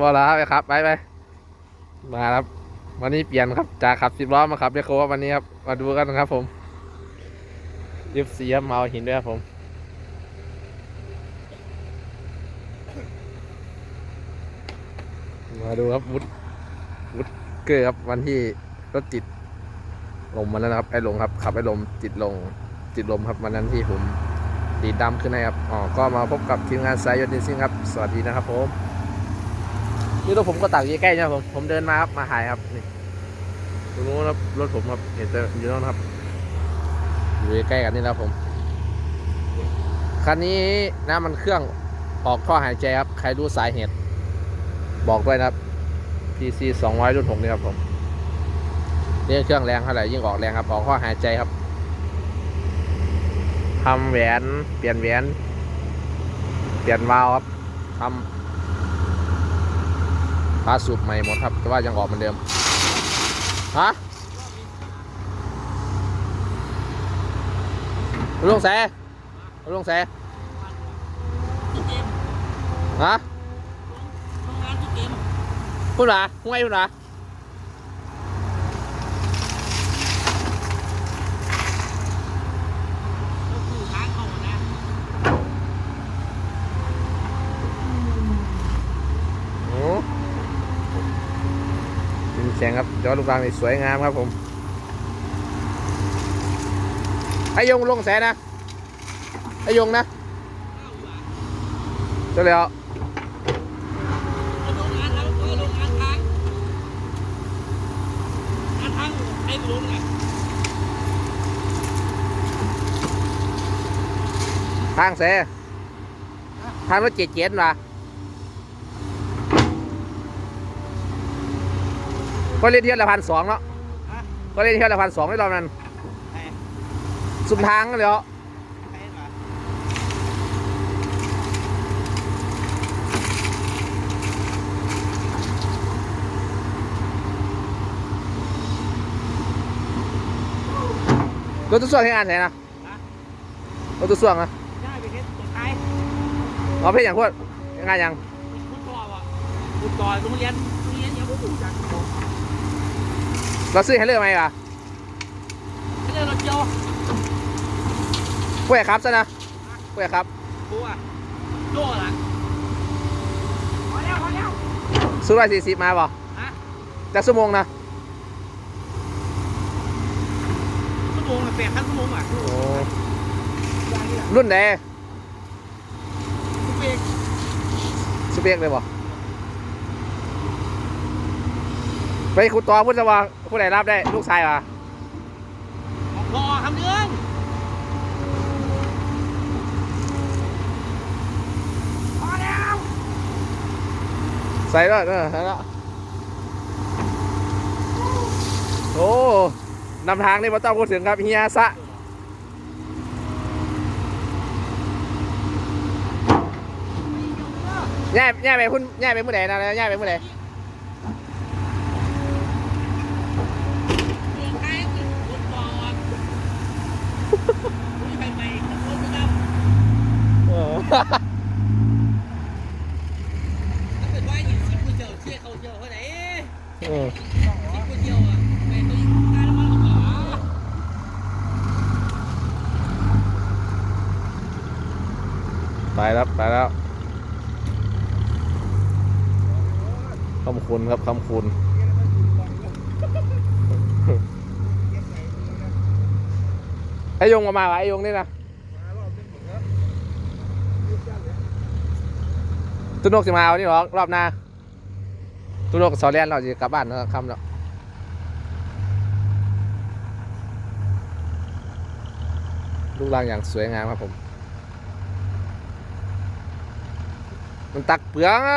บอลแล้วไปครับไปไปมาครับ วันนี้เปลี่ยนครับจากขับสิบล้อมาขับเรโคครับวันนี้ครับมาดูกันครับ ผมยิบสีครับมาเอาหินด้วยครับผมมาดูครับวุฒวุฒเกอร์ครับวันที่รถติดลมมาแล้วนครับไอ้ลงครับขับไอ้ลมติดลงติดลมครับวันนั้นที่ผมดีดดำขึ้นให้ครับอ๋อก็มาพบกับทีมงานสายยนต์ดิซิ่งครับ สวัสดีนะครับผม นี่รถผมก็ตักอยู่ใกล้นะครับผมผมเดินมาครับมาถ่ายครับนี่ตรงนู้นครับรถผมครับเห็นแต่อยู่นั่นครับอยู่ใกล้กันนี่นะครับผมคันนี้น้ำมันเครื่องออกท่อหายใจครับ ใครรู้สาเหตุ บอกด้วยนะครับ PC 200รุ่น6นี่ครับผมเรื่งเครื่องแรงเท่าไหร่ยิ่งออกแรงครับออกข้อหายใจครับทำแหวนเปลี่ยนแหวน เปลี่ยนวาล์วครับทำ พาสูบใหม่หมดครับ แต่ว่ายังออกเหมือนเดิม ฮะลุงแสลุงแสที่เกมฮะทำงานที่เกมพูดหรอพูดไงพูดหรอ ก็คือทางเข้านะ โอ้ ยินเสียงครับจอลูกรังนี่สวยงามครับผมไอยงลงแสนะไอยงนะเจ้าเลยเอาก็ลงงานแล้วก็ลงทางงานทางไอ้ลงไงทางแสทางรถเจ็ดเจ็ดว่ะ ก็เล่นเที่ยวละพันสองเนาะฮะก็เล่นเที่ยวละพันสองในรอบนั้นใครสุมทางกันเลยเหรอใครมารถตู้ส่วนให้งานไหนนะรถตู้ส่วนนะได้ไปเฮ็ดตัวท้ายเอาเพลงอย่างพวกงานอย่างคุณต่อวะคุณต่อโรงเรียนโรงเรียนยังไม่ถูกจัง เราซื้อให้เลือกไหมวะไม่ได้รถเจียวผู้ใหญ่ครับซะนะผู้ใหญ่ครับกูอะโจ้ละพอแล้วพอแล้วซื้อร้อยสี่สิบมาบ่ฮะจากชั่วโมงนะชั่วโมงแปดพันชั่วโมงอะโอ้รุ่นไหนทุกเองสเปกเลยบ่ ไปคุณต่อพุทธวาผู้ใดรับได้ลูกชายวะรอคำเนื่องพอแล้วใส่แล้วเออใส่แล้วโอ้นำทางนี่มาต้องพูดถึงครับเฮียซะแย่แย่ไปพุ่นแย่ไปผู้ใดนะแย่ไปผู้ใดเมื ไหนเออเจียวอะไปตัวยิงการมาหรอกเหรอไปแล้วไปแล้วคำคุณครับคำคุณ ไอยงมามาวะไอยงนี่นะตุนกจะมาวันนี้หรอรอบหน้าตุนกสอเลียนเราจะกลับบ้านแล้วคำแล้วลูกรังอย่างสวยงามครับผม มันตักเปลือง